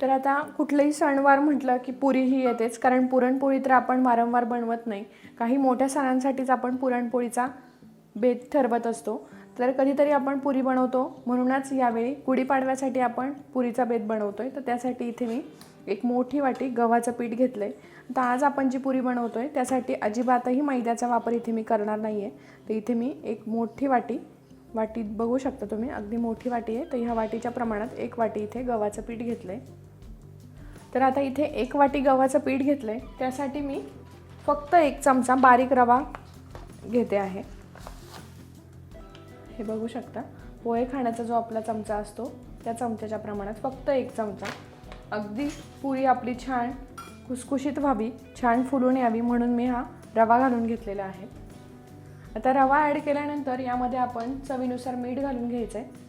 तर आता कुठलंही सणवार म्हटलं की पुरी ही येतेच कारण पुरणपोळी तर आपण वारंवार बनवत नाही. काही मोठ्या सणांसाठीच आपण पुरणपोळीचा बेत ठरवत असतो. तर कधीतरी आपण पुरी बनवतो. म्हणूनच यावेळी गुढीपाडव्यासाठी आपण पुरीचा बेत आहे तर त्यासाठी इथे मी एक मोठी वाटी गव्हाचं पीठ घेतलं आहे तर आज आपण जी पुरी बनवतो आहे त्यासाठी अजिबातही मैद्याचा वापर इथे मी करणार नाही आहे तर इथे मी एक मोठी वाटी वाटीत बघू शकता तुम्ही अगदी मोठी वाटी आहे. तर ह्या वाटीच्या प्रमाणात एक वाटी इथे गव्हाचं पीठ घेतलं आहे तर आता इथे एक वाटी गव्हाचं पीठ घेतलं आहे त्यासाठी मी फक्त एक चमचा बारीक रवा घेते आहे. हे बघू शकता. पोहे खाण्याचा जो आपला चमचा असतो त्या चमच्याच्या प्रमाणात फक्त एक चमचा. अगदी पुरी आपली छान खुसखुशीत व्हावी छान फुलून यावी म्हणून मी हा रवा घालून घेतलेला आहे. आता रवा ॲड केल्यानंतर यामध्ये आपण चवीनुसार मीठ घालून घ्यायचं आहे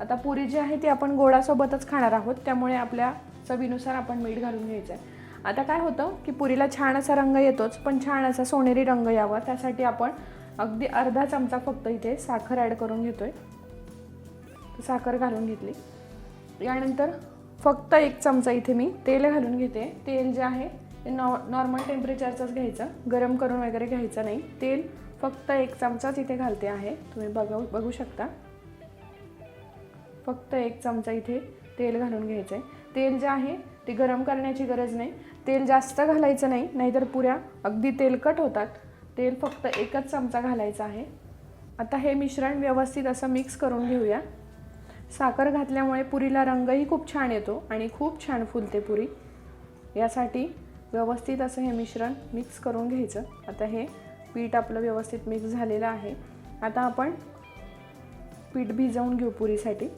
आता पुरी जी आहे ती आपण गोडासोबतच खाणार आहोत त्यामुळे आपल्या चवीनुसार आपण मीठ घालून घ्यायचं आहे आता काय होतं की पुरीला छान असा रंग येतोच पण छान असा सोनेरी रंग यावा त्यासाठी आपण अगदी अर्धा चमचा फक्त इथे साखर ॲड करून घेतो आहे साखर घालून घेतली. यानंतर फक्त एक चमचा इथे मी तेल घालून घेते. तेल जे आहे ते नॉ नॉर्मल टेम्परेचरचंच घ्यायचं गरम करून वगैरे घ्यायचं नाही. तेल फक्त एक चमचाच इथे घालते आहे. तुम्ही बघू बघू शकता. फक्त एक चमचा इथे तेल घालून घ्यायचं आहे तेल जे आहे ते गरम करण्याची गरज नाही. तेल जास्त घालायचं नाही नाहीतर पुऱ्या अगदी तेलकट होतात. तेल फक्त एकच चमचा घालायचा आहे. आता हे मिश्रण व्यवस्थित असं मिक्स करून घेऊया. साखर घातल्यामुळे पुरीला रंगही खूप छान येतो आणि खूप छान फुलते पुरी. यासाठी व्यवस्थित असं हे मिश्रण मिक्स करून घ्यायचं. आता हे पीठ आपलं व्यवस्थित मिक्स झालेलं आहे. आता आपण पीठ भिजवून घेऊ पुरीसाठी.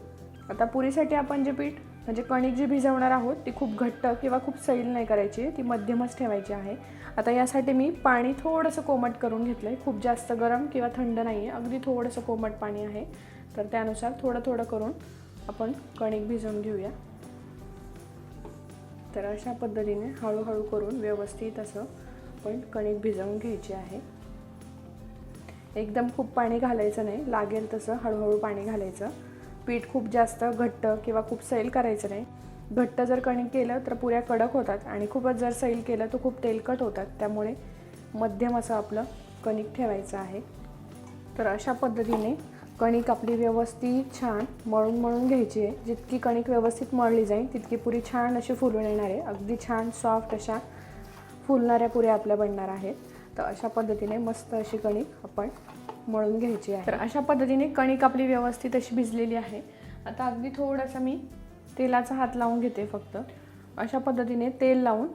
आता पुरीसाठी आपण जे पीठ म्हणजे कणिक जी भिजवणार आहोत ती खूप घट्ट किंवा खूप सैल नाही करायची ती मध्यमच ठेवायची आहे. आता यासाठी मी पाणी थोडंसं कोमट करून घेतलं आहे खूप जास्त गरम किंवा थंड नाही आहे अगदी थोडंसं कोमट पाणी आहे. तर त्यानुसार थोडं थोडं करून आपण कणिक भिजवून घेऊया. तर अशा पद्धतीने हळूहळू करून व्यवस्थित असं आपण कणिक भिजवून घ्यायची आहे. एकदम खूप पाणी घालायचं नाही लागेल तसं हळूहळू पाणी घालायचं. पीठ खूप जास्त घट्ट किंवा खूप सैल करायचं नाही. घट्ट जर कणिक केलं तर पुऱ्या कडक होतात आणि खूपच जर सैल केलं तर खूप तेलकट होतात. त्यामुळे मध्यम असं आपलं कणिक ठेवायचं आहे. तर अशा पद्धतीने कणिक आपली व्यवस्थित छान मळून मळून घ्यायची आहे. जितकी कणिक व्यवस्थित मळली जाईल तितकी पुरी छान अशी फुलून येणार आहे. अगदी छान सॉफ्ट अशा फुलणाऱ्या पुऱ्या आपल्या बनणार आहेत तर अशा पद्धतीने मस्त अशी कणिक आपण मळून घ्यायची आहे. तर अशा पद्धतीने कणिक आपली व्यवस्थित अशी भिजलेली आहे. आता अगदी थोडंसं मी तेलाचा हात लावून घेते फक्त. अशा पद्धतीने तेल लावून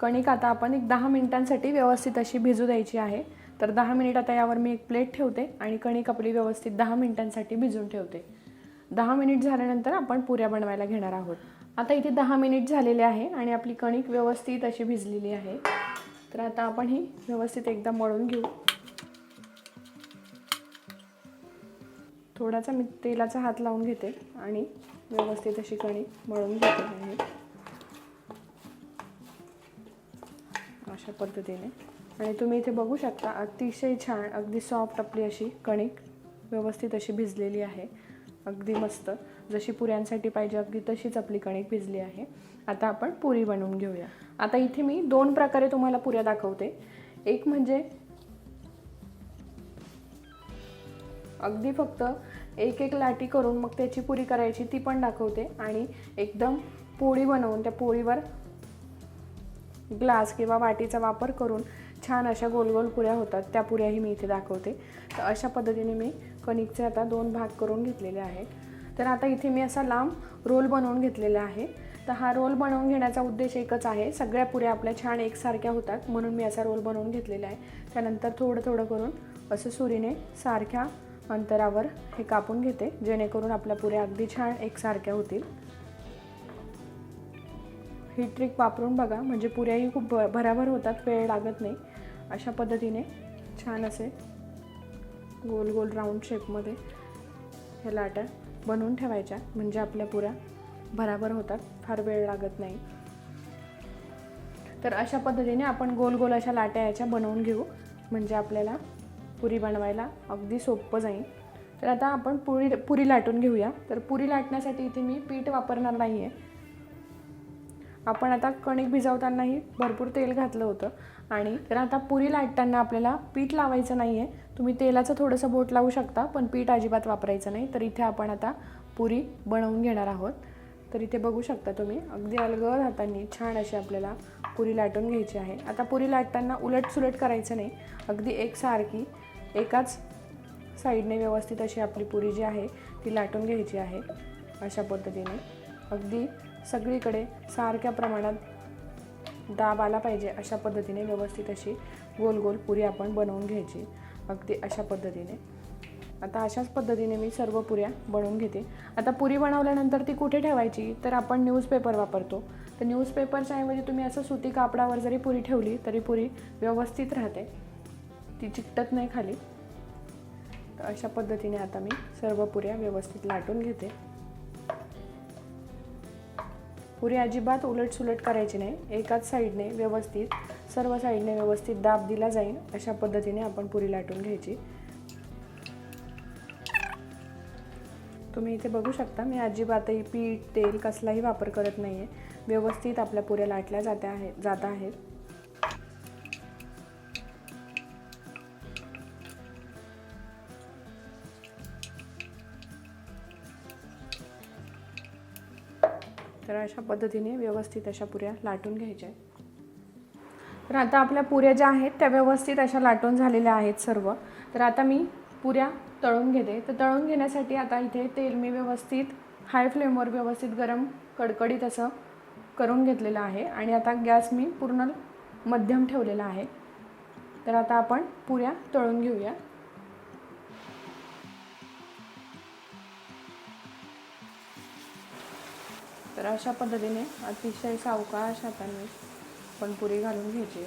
कणिक आता आपण एक दहा मिनिटांसाठी व्यवस्थित अशी भिजू द्यायची आहे. तर दहा मिनिट आता यावर मी एक प्लेट ठेवते आणि कणिक आपली व्यवस्थित दहा मिनिटांसाठी भिजून ठेवते. दहा मिनिट झाल्यानंतर आपण पुऱ्या बनवायला घेणार आहोत. आता इथे दहा मिनिट झालेले आहे आणि आपली कणिक व्यवस्थित अशी भिजलेली आहे. तर आता आपण ही व्यवस्थित एकदा मळून घेऊ. थोडासा मी तेलाचा हात लावून घेते आणि व्यवस्थित अशी कणी मळून घेते आहे अशा पद्धतीने. आणि तुम्ही इथे बघू शकता अतिशय छान अगदी सॉफ्ट आपली अशी कणिक व्यवस्थित अशी भिजलेली आहे. अगदी मस्त. जशी पुऱ्यांसाठी पाहिजे अगदी तशीच आपली कणिक भिजली आहे. आता आपण पुरी बनवून घेऊया. आता इथे मी दोन प्रकारे तुम्हाला पुऱ्या दाखवते. एक म्हणजे अगदी फक्त एक एक लाटी करून मग त्याची पुरी करायची ती पण दाखवते. आणि एकदम पोळी बनवून त्या पोळीवर ग्लास किंवा वाटीचा वापर करून छान अशा गोल गोल पुऱ्या होतात त्या पुऱ्याही मी इथे दाखवते. तर अशा पद्धतीने मी कणिकचे आता दोन भाग करून घेतलेले आहेत. तर आता इथे मी असा लांब रोल बनवून घेतलेला आहे. तर हा रोल बनवून घेण्याचा उद्देश एकच आहे सगळ्या पुऱ्या आपल्या छान एकसारख्या होतात म्हणून मी असा रोल बनवून घेतलेला आहे. त्यानंतर थोडं थोडं करून असं सुरीने सारख्या अंतरावर हे कापून घेते जेणेकरून आपल्या पुऱ्या अगदी छान एकसारख्या होतील. ही ट्रिक वापरून बघा म्हणजे पुऱ्याही खूप ब भराभर होतात वेळ लागत नाही. अशा पद्धतीने छान असे गोल गोल राऊंड शेपमध्ये हे लाट्या बनवून ठेवायच्या म्हणजे आपल्या पुऱ्या भराभर होतात फार वेळ लागत नाही. तर अशा पद्धतीने आपण गोल गोल अशा लाट्या याच्या बनवून घेऊ म्हणजे आपल्याला पुरी बनवायला अगदी सोपं जाईल. तर आता आपण पुरी पुरी लाटून घेऊया. तर पुरी लाटण्यासाठी इथे मी पीठ वापरणार नाही आहे आपण आता कणिक भिजवतानाही भरपूर तेल घातलं होतं. आणि तर आता पुरी लाटताना आपल्याला पीठ लावायचं नाही आहे तुम्ही तेलाचं थोडंसं बोट लावू शकता पण पीठ अजिबात वापरायचं नाही. तर इथे आपण आता पुरी बनवून घेणार आहोत. तर इथे बघू शकता तुम्ही अगदी अलगद हातांनी छान अशी आपल्याला पुरी लाटून घ्यायची आहे. आता पुरी लाटताना उलट सुलट करायचं नाही. अगदी एकसारखी एकाच साईडने व्यवस्थित अशी आपली पुरी जी आहे ती लाटून घ्यायची आहे अशा पद्धतीने. अगदी सगळीकडे सारख्या प्रमाणात दाब आला पाहिजे अशा पद्धतीने व्यवस्थित अशी गोल गोल पुरी आपण बनवून घ्यायची. अगदी अशा पद्धतीने. आता अशाच पद्धतीने मी सर्व पुऱ्या बनवून घेते. आता पुरी बनवल्यानंतर ती कुठे ठेवायची? तर आपण न्यूजपेपर वापरतो. तर न्यूजपेपरच्या ऐवजी तुम्ही असं सुती कापडावर जरी पुरी ठेवली तरी पुरी व्यवस्थित राहते. ती चिकटत नाही खाली. तर अशा पद्धतीने आता मी सर्व पुऱ्या व्यवस्थित लाटून घेते. पुरी अजिबात उलट सुलट करायची नाही. एकाच साईडने व्यवस्थित सर्व साईडने व्यवस्थित दाब दिला जाईल अशा पद्धतीने आपण पुरी लाटून घ्यायची. तुम्ही इथे बघू शकता मी अजिबातही पीठ तेल कसलाही वापर करत नाही आहे व्यवस्थित आपल्या पुऱ्या लाटल्या जात्या आहेत जात आहेत. तर अशा पद्धतीने व्यवस्थित अशा पुऱ्या लाटून घ्यायच्या आहेत. तर आता आपल्या पुऱ्या ज्या आहेत त्या व्यवस्थित अशा लाटून झालेल्या आहेत सर्व. तर आता मी पुऱ्या तळून घेते. तर तळून घेण्यासाठी आता इथे तेल मी व्यवस्थित हाय फ्लेमवर व्यवस्थित गरम कडकडीत असं करून घेतलेलं आहे. आणि आता गॅस मी पूर्ण मध्यम ठेवलेला आहे. तर आता आपण पुऱ्या तळून घेऊया. तर अशा पद्धतीने अतिशय सावकाश हाताने पण पुरी घालून घ्यायची.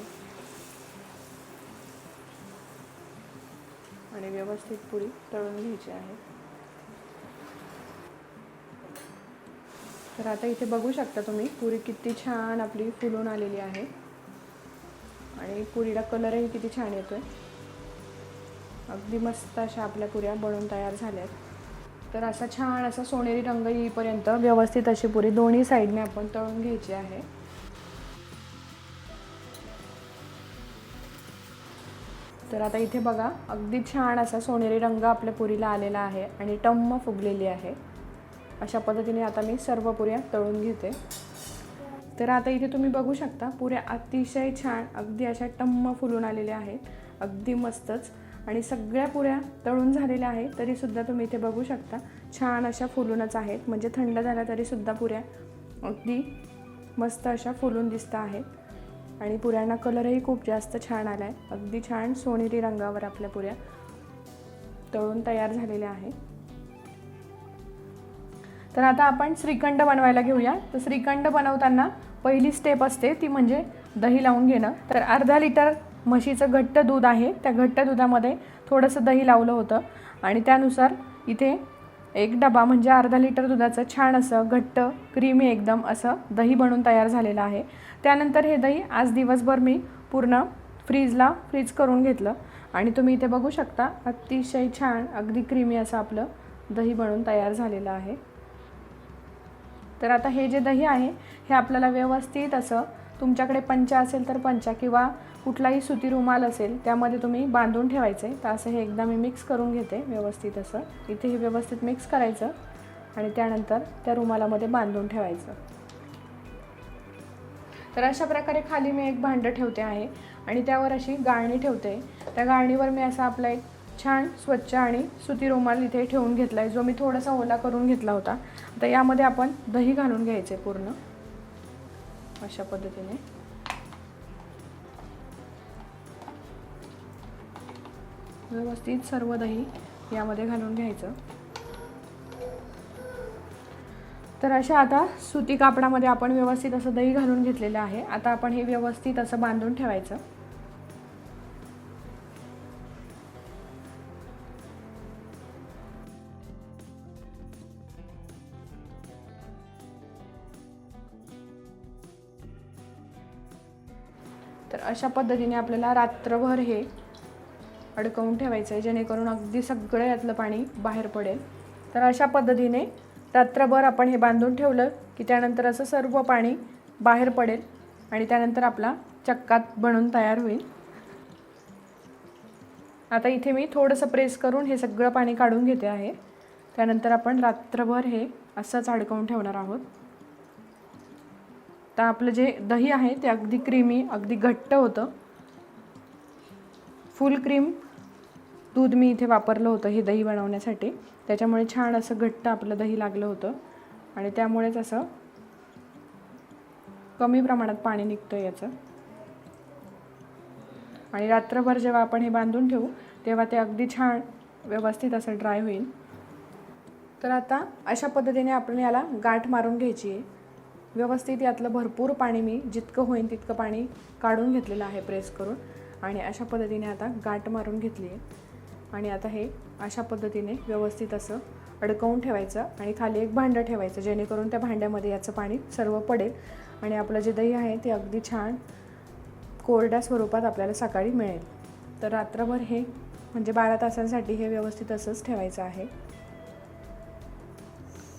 आणि व्यवस्थित पुरी तळून घ्यायची आहे. तर आता इथे बघू शकता तुम्ही पुरी किती छान आपली फुलून आलेली आहे. आणि पुरीला कलरही किती छान येतोय. अगदी मस्त अशा आपल्या पुऱ्या बनवून तयार झाल्या आहेत तर असा छान असा सोनेरी रंग येईपर्यंत व्यवस्थित अशी पुरी दोन्ही साईडने आपण तळून घ्यायची आहे. तर आता इथे बघा अगदी छान असा सोनेरी रंग आपल्या पुरीला आलेला आहे आणि टम्म फुगलेली आहे. अशा पद्धतीने आता मी सर्व पुऱ्या तळून घेते. तर आता इथे तुम्ही बघू शकता पुऱ्या अतिशय छान अगदी अशा टम्म फुलून आलेल्या आहेत. अगदी मस्तच. आणि सगळ्या पुऱ्या तळून झालेल्या आहेत तरीसुद्धा तुम्ही इथे बघू शकता. छान अशा फुलूनच आहेत. म्हणजे थंड झाल्या तरीसुद्धा पुऱ्या अगदी मस्त अशा फुलून दिसत आहेत. आणि पुऱ्यांना कलरही खूप जास्त छान आला आहे अगदी छान सोनेरी रंगावर आपल्या पुऱ्या तळून तयार झालेल्या आहे तर आता आपण श्रीखंड बनवायला घेऊया. तर श्रीखंड बनवताना पहिली स्टेप असते ती म्हणजे दही लावून घेणं. तर अर्धा लिटर म्हशीचं घट्ट दूध आहे. त्या घट्ट दुधामध्ये थोडंसं दही लावलं होतं. आणि त्यानुसार इथे एक डबा म्हणजे अर्धा लिटर दुधाचं छान असं घट्ट क्रीमी एकदम असं दही बनून तयार झालेलं आहे. त्यानंतर हे दही आज दिवसभर मी पूर्ण फ्रीजला फ्रीज करून घेतलं. आणि तुम्ही इथे बघू शकता अतिशय छान अगदी क्रीमी असं आपलं दही बनून तयार झालेलं आहे. तर आता हे जे दही आहे हे आपल्याला व्यवस्थित असं तुमच्याकडे पंचा असेल तर पंचा किंवा कुठलाही सुती रुमाल असेल त्यामध्ये तुम्ही बांधून ठेवायचं. आहे तर असं हे एकदा मी मिक्स करून घेते व्यवस्थित असं. इथे हे व्यवस्थित मिक्स करायचं आणि त्यानंतर त्या रुमालामध्ये बांधून ठेवायचं. तर अशा प्रकारे खाली मी एक भांडं ठेवते आहे आणि त्यावर अशी गाळणी ठेवते. त्या गाळणीवर मी असा आपला एक छान स्वच्छ आणि सुती रुमाल इथे ठेवून घेतला आहे जो मी थोडासा ओला करून घेतला होता. आता यामध्ये आपण दही घालून घ्यायचे पूर्ण. अशा पद्धतीने. व्यवस्थित सर्व दही यामध्ये घालून घ्यायचं. तर अशा आता सुती कापडामध्ये आपण व्यवस्थित असं दही घालून घेतलेलं आहे. आता आपण हे व्यवस्थित असं बांधून ठेवायचं. तर अशा पद्धतीने आपल्याला रात्रभर हे अडकवून ठेवायचं आहे जेणेकरून अगदी सगळं यातलं पाणी बाहेर पडेल. तर अशा पद्धतीने रात्रभर आपण हे बांधून ठेवलं की त्यानंतर असं सर्व पाणी बाहेर पडेल आणि त्यानंतर आपला चक्कात बनून तयार होईल. आता इथे मी थोडंसं प्रेस करून हे सगळं पाणी काढून घेते आहे. त्यानंतर आपण रात्रभर हे असंच अडकवून ठेवणार आहोत. तर आपलं जे दही आहे ते अगदी क्रीमी अगदी घट्ट होतं. फुल क्रीम दूध मी इथे वापरलं होतं हे दही बनवण्यासाठी. त्याच्यामुळे छान असं घट्ट आपलं दही लागलं होतं. आणि त्यामुळेच असं कमी प्रमाणात पाणी निघतं याचं. आणि रात्रभर जेव्हा आपण हे बांधून ठेवू तेव्हा ते अगदी छान व्यवस्थित असं ड्राय होईल. तर आता अशा पद्धतीने आपण याला गाठ मारून घ्यायची आहे. व्यवस्थित यातलं भरपूर पाणी मी जितकं होईल तितकं पाणी काढून घेतलेलं आहे प्रेस करून. आणि अशा पद्धतीने आता गाठ मारून घेतली आहे. आणि आता हे अशा पद्धतीने व्यवस्थित असं अडकवून ठेवायचं आणि खाली एक भांडं ठेवायचं जेणेकरून त्या भांड्यामध्ये याचं पाणी सर्व पडेल आणि आपलं जे दही आहे ते अगदी छान कोरड्या स्वरूपात आपल्याला सकाळी मिळेल. तर रात्रभर हे म्हणजे बारा तासांसाठी हे व्यवस्थित असंच ठेवायचं आहे.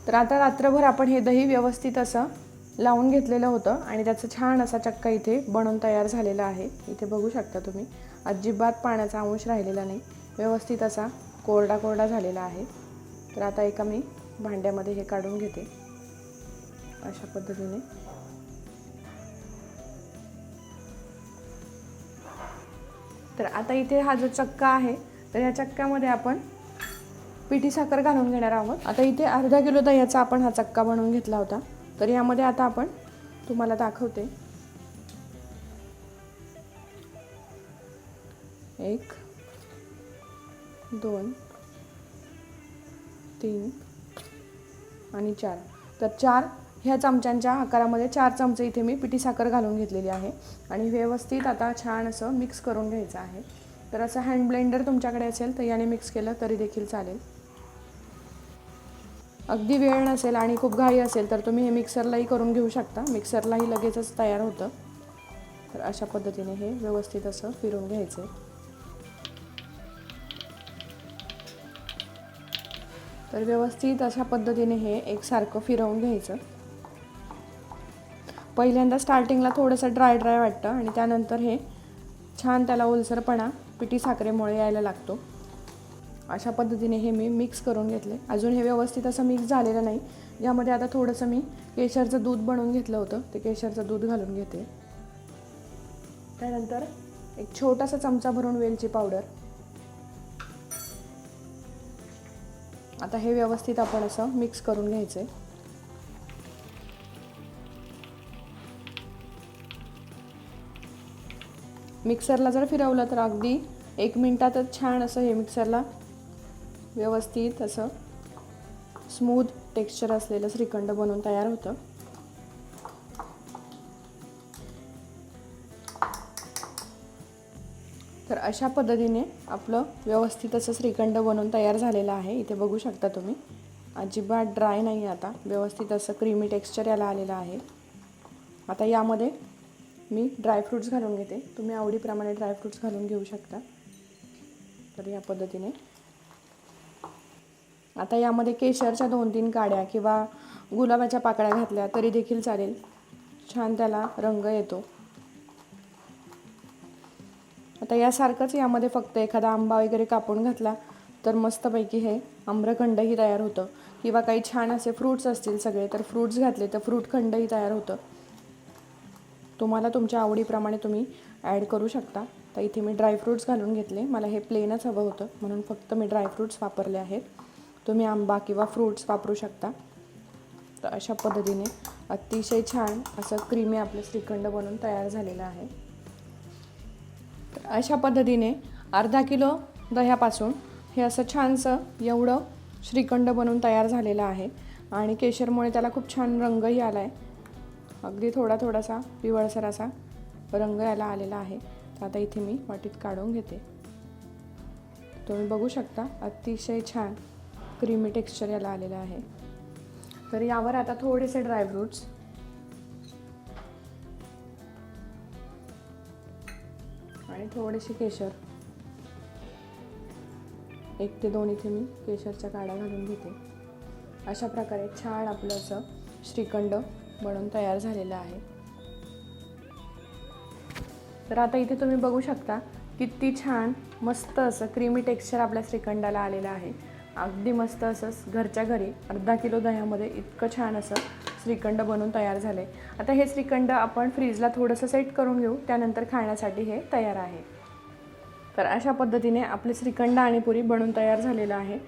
तर आता रात्रभर आपण हे दही व्यवस्थित असं लावून घेतलेलं होतं आणि त्याचं छान असा चक्का इथे बनवून तयार झालेला आहे. इथे बघू शकता तुम्ही. अजिबात पाण्याचा अंश राहिलेला नाही. व्यवस्थित असा कोरडा कोरडा झालेला आहे. तर आता एका मी भांड्यामध्ये हे काढून घेते. अशा पद्धतीने. तर आता इथे हा जो चक्का आहे तर या चक्क्यामध्ये आपण पिठी साखर घालून घेणार आहोत. आता इथे अर्धा किलो दह्याचा आपण हा चक्का बनवून घेतला होता. तर यामध्ये आता आपण तुम्हाला दाखवते. एक दोन तीन आणि चार. तर चार ह्या चमच्यांच्या आकारामध्ये चार चमचे इथे मी पिठी साखर घालून घेतलेली आहे. आणि व्यवस्थित आता छान असं मिक्स करून घ्यायचं आहे. तर असं हँड ब्लेंडर तुमच्याकडे असेल तर याने मिक्स केलं तरी देखील चालेल. अगदी वेळ नसेल आणि खूप घाई असेल तर तुम्ही हे मिक्सरलाही करून घेऊ शकता. मिक्सरलाही लगेचच तयार होतं. तर अशा पद्धतीने हे व्यवस्थित असं फिरून घ्यायचं तर व्यवस्थित अशा पद्धतीने हे एकसारखं फिरवून घ्यायचं. पहिल्यांदा स्टार्टिंगला थोडंसं ड्राय ड्राय वाटतं आणि त्यानंतर हे छान त्याला ओलसरपणा पिठी साखरेमुळे यायला लागतो. अशा पद्धतीने हे मी मिक्स करून घेतले. अजून हे व्यवस्थित असं मिक्स झालेलं नाही. यामध्ये आता थोडंसं मी केशरचं दूध बनवून घेतलं होतं. ते केशरचं दूध घालून घेते. त्यानंतर एक छोटासा चमचा भरून वेलची पावडर. आता हे व्यवस्थित आपण असं मिक्स करून घ्यायचं. आहे मिक्सरला जर फिरवलं तर अगदी एक मिनटातच छान असं हे मिक्सरला व्यवस्थित असं स्मूथ टेक्स्चर असलेलं श्रीखंड बनवून तयार होतं. तर अशा पद्धतीने आपलं व्यवस्थित असं श्रीखंड बनवून तयार झालेलं आहे. इथे बघू शकता तुम्ही. अजिबात ड्राय नाही आता. व्यवस्थित असं क्रीमी टेक्स्चर याला आलेलं आहे. आता यामध्ये मी ड्रायफ्रूट्स घालून घेते. तुम्ही आवडीप्रमाणे ड्रायफ्रूट्स घालून घेऊ शकता. तर या पद्धतीने आता यामध्ये केशरच्या दोन तीन काड्या किंवा गुलाबाच्या पाकळ्या घातल्या तरी देखील चालेल. छान त्याला रंग येतो. आता यासारखंच यामध्ये फक्त एखादा आंबा वगैरे कापून घातला तर मस्तपैकी हे आम्रखंडही तयार होतं. किंवा काही छान असे फ्रूट्स असतील सगळे तर फ्रूट्स घातले तर फ्रूट खंडही तयार होतं. तुम्हाला तुमच्या आवडीप्रमाणे तुम्ही ॲड करू शकता. तर इथे मी ड्रायफ्रूट्स घालून घेतले. मला हे प्लेनच हवं होतं म्हणून फक्त मी ड्रायफ्रूट्स वापरले आहेत. तुम्ही आंबा किंवा फ्रूट्स वापरू शकता. तर अशा पद्धतीने अतिशय छान असं क्रीमी आपलं श्रीखंड बनवून तयार झालेलं आहे. तर अशा पद्धतीने अर्धा किलो दह्यापासून हे असं छानसं एवढं श्रीखंड बनवून तयार झालेलं आहे आणि केशरमुळे त्याला खूप छान रंगही आला आहे अगदी थोडा थोडासा पिवळसर असा रंग याला आलेला आहे. तर आता इथे मी वाटीत काढून घेते. तुम्ही बघू शकता अतिशय छान क्रीमी टेक्स्चर याला आलेलं आहे. तर यावर आता थोडेसे ड्रायफ्रूट्स आणि थोडेसे केशर. एक ते दोन इथे मी केशरच्या काड्या घालून घेते. अशा प्रकारे छान आपलं असं श्रीखंड बनवून तयार झालेलं आहे. तर आता इथे तुम्ही बघू शकता किती छान मस्त असं क्रीमी टेक्स्चर आपल्या श्रीखंडाला आलेलं आहे. अगदी मस्त असंच घरच्या घरी अर्धा किलो दह्यामध्ये इतकं छान असं श्रीखंड बनवून तयार झाले. आता हे श्रीखंड आपण फ्रीजला थोडंसं सेट करून घेऊ. त्यानंतर खाण्यासाठी हे तयार आहे. तर अशा पद्धतीने आपले श्रीखंड आणि पुरी बनवून तयार झालेलं आहे.